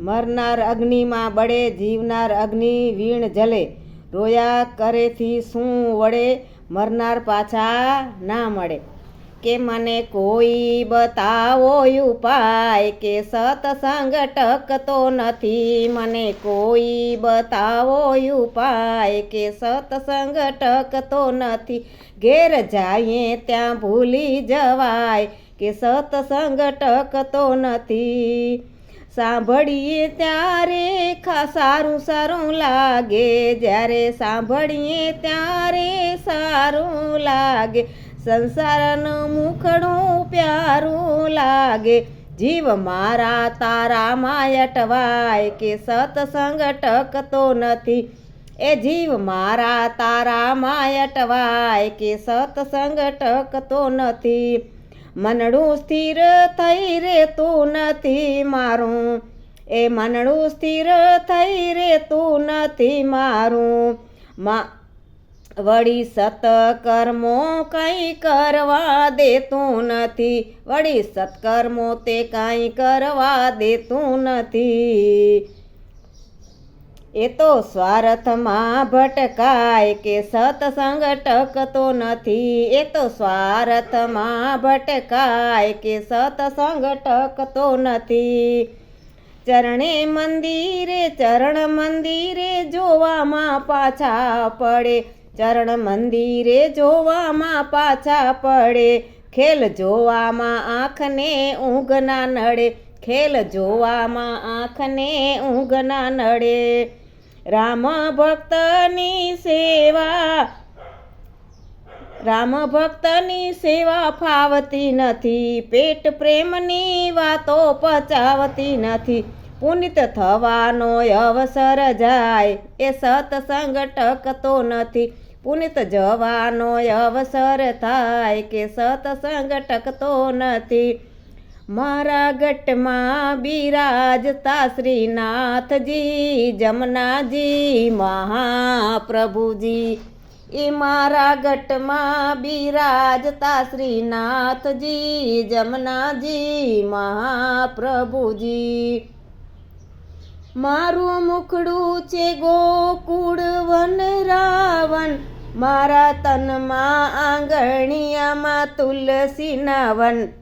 મરનાર અગ્નિમાં બળે, જીવનાર અગ્નિ વીણ જલે. રોયા કરેથી શું વળે, મરનાર પાછા ના મળે. કે મને કોઈ બતાવો ઉપાય, કે સતસંગ ટકતો નથી. મને કોઈ બતાવો ઉપાય, કે સત્સંગ ટકતો નથી. ઘેર જાઈએ ત્યાં ભૂલી જવાય, કે સતસંગ ટકતો નથી. સાંભળીએ ત્યારે ખા સારું સારું લાગે. જ્યારે સાંભળીએ ત્યારે સારું લાગે. સંસારનું મુખડું પ્યારું લાગે. જીવ મારા તારા માય અટવાય કે સત્સંગ ટકતો નથી. એ જીવ મારા તારા માય અટવાય કે સત્સંગ ટકતો નથી. મનડું સ્થિર થઈ રહેતું નથી મારું. એ મનડું સ્થિર થઈ રહેતું નથી મારું. મા, વળી સતકર્મો કંઈ કરવા દેતું નથી. વળી સત્કર્મો તે કાંઈ કરવા દેતું નથી. એ તો સ્વાર્થમાં ભટકાય કે સત્સંગ ટકતો નથી. એ તો સ્વાર્થમાં ભટકાય કે સત્સંગ ટકતો નથી. ચરણે મંદિરે, ચરણ મંદિરે જોવામાં પાછા પડે. ચરણ મંદિરે જોવામાં પાછા પડે. ખેલ જોવામાં આંખને ઊંઘ ના નડે. ખેલ જોવામાં આંખને ઊંઘ ના નડે. રામ ભક્તની સેવા. રામ ભક્તની સેવા ફાવતી નથી, પેટ પ્રેમની વાતો પચાવતી નથી. પુનિત થવાનો અવસર જાય, એ સત્સંગ ટકતો નથી. પુનિત જવાનો અવસર થાય, કે સત્સંગ ટકતો નથી. મારા ગટમાં બિરાજતા શ્રીનાથજી, જમનાજી, મહાપ્રભુજી. એ મારા ગટમાં બિરાજતા શ્રીનાથજી, જમનાજી, મહાપ્રભુજી. મારું મુખડું છે ગોકુળ વન રાવણ, મારા તનમાં આંગણિયામાં તુલસીના વન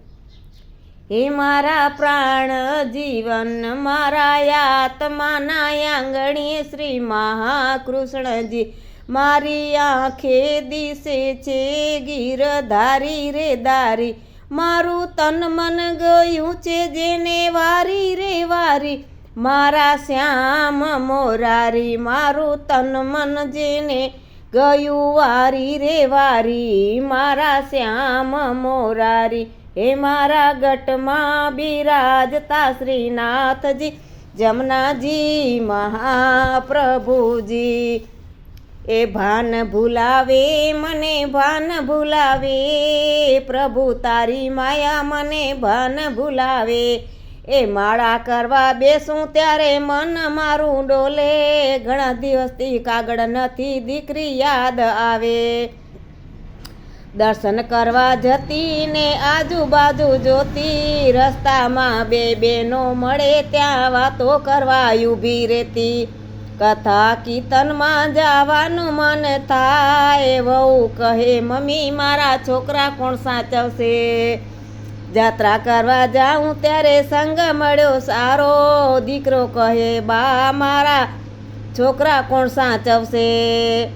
હે મારા પ્રાણ જીવન, મારા આત્માના આંગણીએ શ્રી મહાકૃષ્ણજી. મારી આંખે દિશે છે ગીરધારી રે દારી મારું તન મન ગયું છે જેને વારી રે વારી. મારા શ્યામ મોરારી, મારું તન મન જેને ગયું વારી રે વારી. મારા શ્યામ મોરારી હે મારા ગટમાં બિરાજતા શ્રીનાથજી, જમનાજી મહાપ્રભુજી. એ ભાન ભૂલાવે, મને ભાન ભૂલાવે, પ્રભુ તારી માયા મને ભાન ભૂલાવે. એ માળા કરવા બેસું ત્યારે મન મારું ડોલે, ઘણા દિવસથી કાગળ નથી દીકરી યાદ આવે. દર્શન કરવા જતી ને આજુબાજુ જોતી, રસ્તામાં બે બેનો મળે ત્યાં વાતો કરવા ઊભી રહેતી. કથા કીર્તનમાં જવાનું મન થાય, વહુ કહે, મમ્મી, મારા છોકરા કોણ સાચવશે? જાત્રા કરવા જાઉં ત્યારે સંગ મળ્યો સારો. દીકરો કહે, બા, મારા છોકરા કોણ સાચવશે?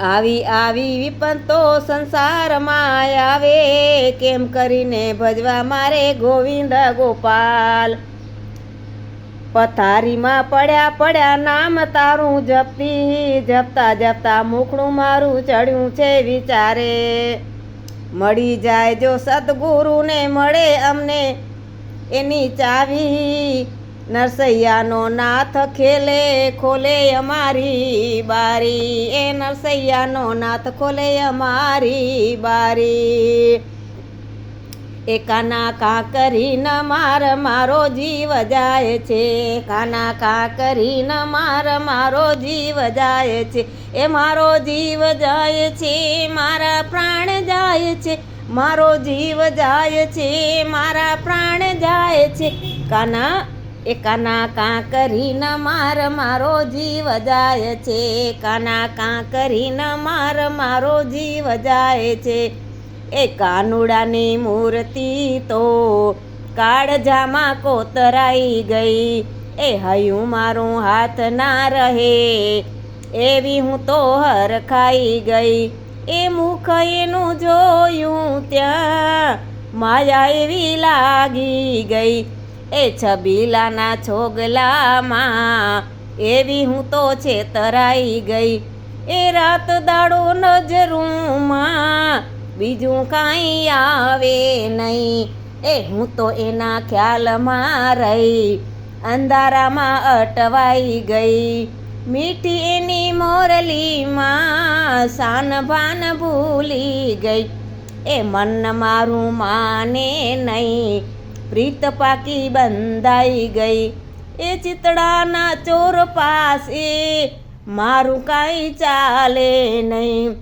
આવી આવી વિપંતો સંસારમાં આવે, કેમ કરીને ભજવા મારે ગોવિંદ ગોપાલ. પથારીમાં પડ્યા પડ્યા નામ તારું જપતી, જપતા જપતા મુખડું મારું ચડ્યું છે વિચારે. મળી જાય જો સદગુરુને મળે અમને એની ચાવી નરસૈયાનો નાથ ખેલે, ખોલે અમારી બારી. એ નરસૈયાનો નાથ ખોલે અમારી બારી. એ કાના કા કરીને માર મારો જીવ જાય છે. કાના કા કરીને માર મારો જીવ જાય છે. એ મારો જીવ જાય છે, મારા પ્રાણ જાય છે. મારો જીવ જાય છે, મારા પ્રાણ જાય છે. કાના એ કાના કાં કરીને માર મારો જીવ જાય છે. કાના કાં કરીને માર મારો જીવ જાય છે. એ કાનુડાની મૂર્તિ તો કાળજામાં કોતરાઈ ગઈ. એ હયું મારું હાથ ના રહે. એવી હું તો હરખાઈ ગઈ. એ મુખ એનું જોયું ત્યાં માયા એવી લાગી ગઈ. એ છબીલાના છોગલામાં એવી હું તો છેતરાઈ ગઈ. એ રાત દાડો નજરૂમાં બીજું કાંઈ આવે નહીં. એ હું તો એના ખ્યાલમાં રહી, અંધારામાં અટવાઈ ગઈ. મીઠી એની મોરલીમાં સાન ભાન ભૂલી ગઈ. એ મન મારું માને નહીં. પ્રીત પાકી બંધાઈ ગઈ. એ ચિતડાના ચોર પાસે મારું કાંઈ ચાલે નહીં.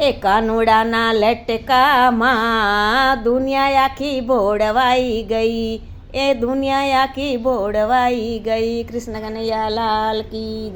એ કાનુડાના લટકામાં દુનિયા આખી ભોળવાઈ ગઈ. એ દુનિયા આખી ભોળવાઈ ગઈ. કૃષ્ણ કનૈયા લાલ કી